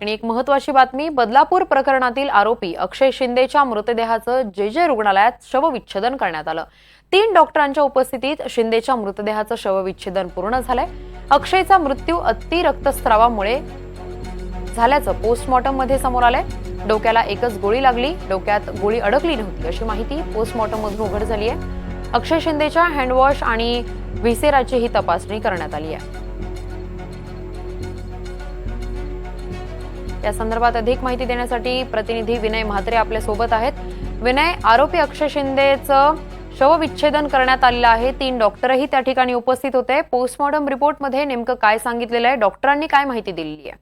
आणि एक महत्वाची बातमी बदलापूर प्रकरणातील आरोपी अक्षय शिंदेच्या मृतदेहाचं जे जे रुग्णालयात शवविच्छेदन करण्यात आलं. तीन डॉक्टरांच्या उपस्थितीत शिंदेच्या मृतदेहाचं शवविच्छेदन पूर्ण झालंय. अक्षयचा मृत्यू अति रक्तस्रावामुळे झाल्याचं पोस्टमॉर्टममध्ये समोर आलंय. डोक्याला एकच गोळी लागली डोक्यात गोळी अडकली नव्हती अशी माहिती पोस्टमॉर्टम मधून उघड झाली आहे अक्षय शिंदेच्या हँडवॉश आणि व्हिसेराची ही तपासणी करण्यात आली आहे या संदर्भात अधिक माहिती देण्यासाठी प्रतिनिधी विनय म्हात्रे आपल्यासोबत आहेत. विनय आरोपी अक्षय शिंदेचं शवविच्छेदन करण्यात आलेलं आहे. तीन डॉक्टरही त्या ठिकाणी उपस्थित होते. पोस्टमॉर्टम रिपोर्टमध्ये नेमकं काय सांगितलेलं आहे? डॉक्टरांनी काय माहिती दिलेली आहे?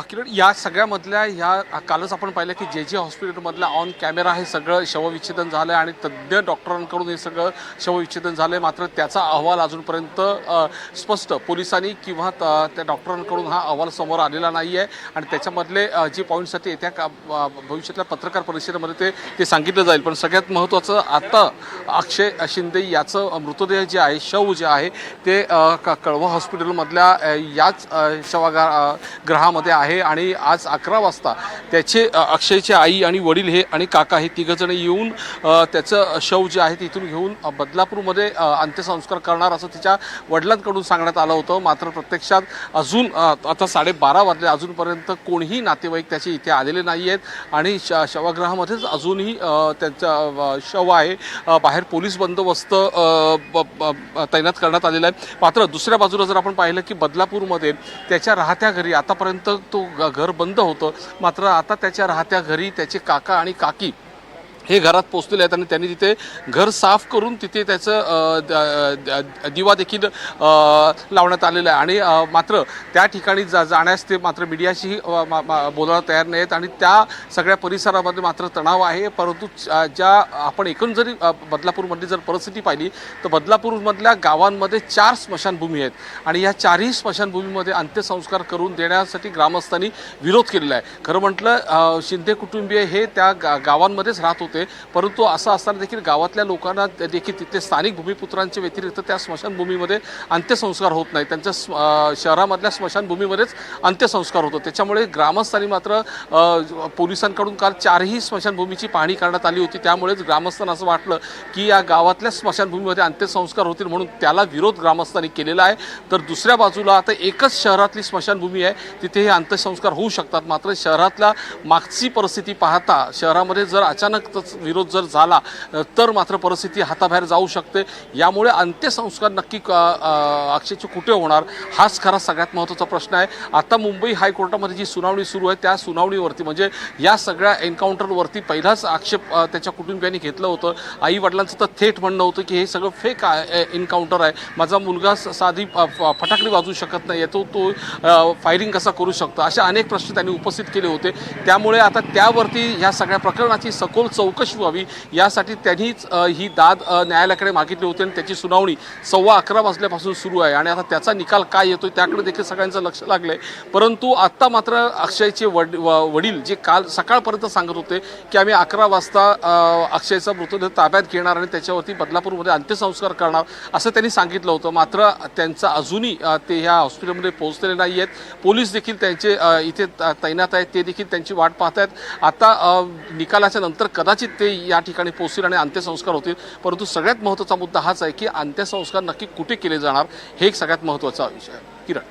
किरण या सगळ्यामधल्या ह्या कालच आपण पाहिलं की जे जे हॉस्पिटलमधलं ऑन कॅमेरा हे सगळं शवविच्छेदन झालं आहे आणि तज्ज्ञ डॉक्टरांकडून हे सगळं शवविच्छेदन झालं आहे मात्र त्याचा अहवाल अजूनपर्यंत स्पष्ट पोलिसांनी किंवा त- त्या डॉक्टरांकडून हा अहवाल समोर आलेला नाही आहे आणि त्याच्यामधले जे पॉईंट्स आहेत येत्या का भविष्यातल्या पत्रकार परिषदेमध्ये ते ते सांगितलं जाईल. पण सगळ्यात महत्त्वाचं आता अक्षय शिंदे याचं मृतदेह जे आहे शव जे आहे ते कळवा हॉस्पिटलमधल्या याच शवागार ग्रहामध्ये आहे. आहे आणि आज अकरा वाजता त्याचे अक्षयचे आई आणि वडील हे आणि काका हे तिघजण येऊन त्याचं शव जे आहे तिथून घेऊन बदलापूरमध्ये अंत्यसंस्कार करणार असं तिच्या वडिलांकडून सांगण्यात आलं होतं. मात्र प्रत्यक्षात अजून आता साडेबारा वाजले. अजूनपर्यंत कोणीही नातेवाईक त्याचे इथे आलेले नाही आहेत आणि श शवागृहामध्येच अजूनही अ, त्यांचं शव आहे. बाहेर पोलीस बंदोबस्त ब- ब- तैनात करण्यात आलेला आहे. मात्र दुसऱ्या बाजूला जर आपण पाहिलं की बदलापूरमध्ये त्याच्या राहत्या घरी आतापर्यंत तो ग- घर बंद होतं. मात्र आता त्याच्या राहत्या घरी त्याचे काका आणि काकी हे घरात पोचलेले आहेत आणि त्यांनी तिथे घर साफ करून तिथे त्याचं द- दिवा देखील लावण्यात आलेला आहे. आणि मात्र त्या ठिकाणी जा जाण्यास ते मात्र मीडियाशी बोलायला तयार नाही आहेत आणि त्या सगळ्या परिसरामध्ये मात्र तणाव आहे. परंतु ज्या आपण एकूण जरी बदलापूरमधली जर परिस्थिती पाहिली तर बदलापूरमधल्या गावांमध्ये चार स्मशानभूमी आहेत. आणि या चारही स्मशानभूमीमध्ये अंत्यसंस्कार करून देण्यासाठी ग्रामस्थांनी विरोध केलेला आहे. खरं म्हटलं शिंदे कुटुंबीय हे त्या गा गावांमध्येच राहत होते. परंतु असं असताना देखील गावातल्या लोकांना देखील तिथे स्थानिक भूमिपुत्रांच्या व्यतिरिक्त त्या स्मशानभूमीमध्ये अंत्यसंस्कार होत नाही त्यांच्या स्म- शहरामधल्या स्मशानभूमीमध्येच अंत्यसंस्कार होतो. त्याच्यामुळे ग्रामस्थांनी मात्र पोलिसांकडून काल चारही स्मशानभूमीची पाहणी करण्यात आली होती. त्यामुळेच ग्रामस्थांना असं वाटलं की या गावातल्या स्मशानभूमीमध्ये अंत्यसंस्कार होतील म्हणून त्याला विरोध ग्रामस्थांनी केलेला आहे. तर दुसऱ्या बाजूला आता एकच शहरातली स्मशानभूमी आहे. तिथे हे अंत्यसंस्कार होऊ शकतात. मात्र शहरातल्या मागची परिस्थिती पाहता शहरामध्ये जर अचानक अचानकच विरोध जर झाला तर मात्र परिस्थिती हाताबाहेर जाऊ शकते. यामुळे अंत्यसंस्कार नक्की क- अक्षयचे कुठे होणार हाच खरा सगळ्यात महत्त्वाचा प्रश्न आहे. आता मुंबई हायकोर्टामध्ये जी सुनावणी सुरू आहे त्या सुनावणीवरती म्हणजे या सगळ्या एन्काउंटरवरती पहिलाच आक्षेप त्याच्या कुटुंबियांनी घेतलं होतं. आई वडिलांचं तर थेट म्हणणं होतं की हे सगळं फेक एन्काउंटर आहे. माझा मुलगा साधी फ- फटाकडी वाजू शकत नाही तो तो फायरिंग कसा करू शकतो? असे अनेक प्रश्न त्यांनी उपस्थित केले होते. त्यामुळे आता त्यावरती ह्या सगळ्या प्रकरणाची सखोल चौकशी चौकशी व्हावी. यासाठी त्यांनीच ही दाद न्यायालयाकडे मागितली होती आणि त्याची सुनावणी सव्वा अकरा वाजल्यापासून सुरू आहे. आणि आता त्याचा निकाल काय येतोय त्याकडे देखील सगळ्यांचं लक्ष लागलंय. परंतु आत्ता मात्र अक्षयचे वड व- वडील जे काल सकाळपर्यंत सांगत होते की आम्ही अकरा वाजता अक्षयचा मृतदेह ताब्यात घेणार आणि त्याच्यावरती बदलापूरमध्ये अंत्यसंस्कार करणार असं त्यांनी सांगितलं होतं. मात्र त्यांचं अजूनही ते ह्या हॉस्पिटलमध्ये पोहोचलेले नाही आहेत. पोलीस देखील त्यांचे इथे त- तैनात आहेत. ते देखील त्यांची वाट पाहत आहेत आता निकालाच्या नंतर कदाचित ते या ठिकाणी पोचतील आणि अंत्यसंस्कार होतील. परंतु सगळ्यात महत्त्वाचा मुद्दा हाच आहे की अंत्यसंस्कार नक्की कुठे केले जाणार हे एक सगळ्यात महत्त्वाचा विषय आहे. किरण.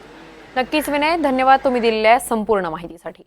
नक्कीच विनय धन्यवाद तुम्ही दिलेल्या संपूर्ण माहितीसाठी.